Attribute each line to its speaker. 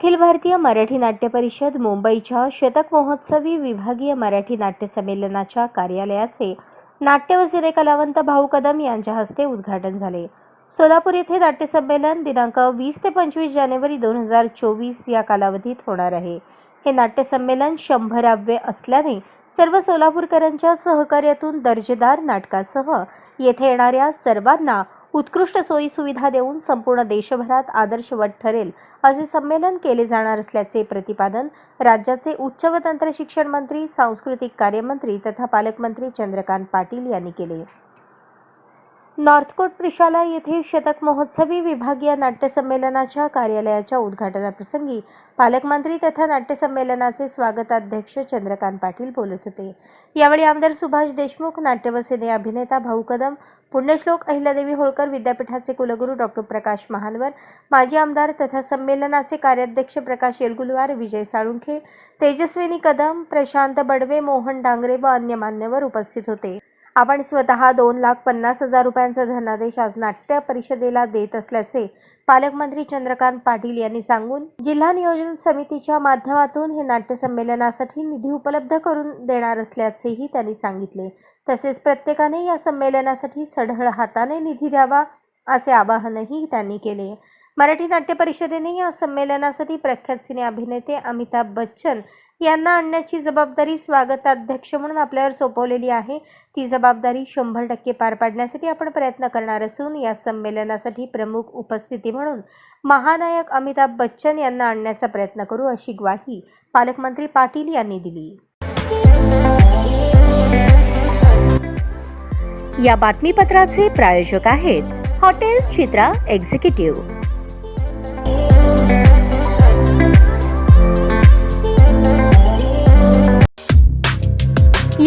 Speaker 1: अखिल भारतीय मराठी नाट्य परिषद मुंबईच्या शतक महोत्सवी विभागीय मराठी नाट्य संमेलनाच्या कार्यालयाचे नाट्य व कलावंत भाऊ कदम यांच्या हस्ते उद्घाटन झाले. सोलापूर येथे नाट्य संमेलन दिनांक वीस ते पंचवीस जानेवारी दोन हजार चोवीस या कालावधीत होणार आहे. हे नाट्य संमेलन शंभराव्य असल्याने सर्व सोलापूरकरांच्या सहकार्यातून दर्जेदार नाटकासह येथे येणाऱ्या सर्वांना उत्कृष्ट सोयी सुविधा देऊन संपूर्ण देशभरात आदर्शवत ठरेल असे संमेलन केले जाणार असल्याचे प्रतिपादन राज्याचे उच्च व तंत्र शिक्षण मंत्री सांस्कृतिक कार्यमंत्री तथा पालकमंत्री चंद्रकांत पाटील यांनी केले. नॉर्थकोट प्रिशाला येथे शतक महोत्सवी विभागीय नाट्यसंमेलनाच्या कार्यालयाच्या उद्घाटनाप्रसंगी पालकमंत्री तथा नाट्यसंमेलनाचे स्वागताध्यक्ष चंद्रकांत पाटील बोलत होते. यावेळी आमदार सुभाष देशमुख नाट्यवसेने अभिनेता भाऊ कदम पुण्यश्लोक अहिल्यादेवी होळकर विद्यापीठाचे कुलगुरू डॉक्टर प्रकाश महानवर माजी आमदार तथा संमेलनाचे कार्याध्यक्ष प्रकाश येलगुलवार विजय साळुंखे तेजस्विनी कदम प्रशांत बडवे मोहन डांगरे व अन्य मान्यवर उपस्थित होते. आपण स्वतः दोन लाख पन्नास हजार रुपयांचा धनादेश आज नाट्य परिषदेला देत असल्याचे पालकमंत्री चंद्रकांत पाटील यांनी सांगून जिल्हा नियोजन समितीच्या माध्यमातून हे नाट्य संमेलनासाठी निधी उपलब्ध करून देणार असल्याचेही त्यांनी सांगितले. तसेच प्रत्येकाने या संमेलनासाठी सढळ हाताने निधी द्यावा असे आवाहनही त्यांनी केले. मराठी नाट्य परिषदेने या संमेलनासाठी प्रख्यात सिने अभिनेते अमिताभ बच्चन यांना आणण्याची जबाबदारी स्वागताध्यक्ष म्हणून आपल्यावर सोपवलेली आहे. ती जबाबदारी शंभर टक्के पार पाडण्यासाठी आपण प्रयत्न करणार असून या संमेलनासाठी प्रमुख उपस्थिती म्हणून महानायक अमिताभ बच्चन यांना आणण्याचा प्रयत्न करू अशी ग्वाही पालकमंत्री पाटील यांनी दिली.
Speaker 2: या बातमीपत्राचे प्रायोजक आहेत हॉटेल चित्रा एक्झिक्युटिव्ह.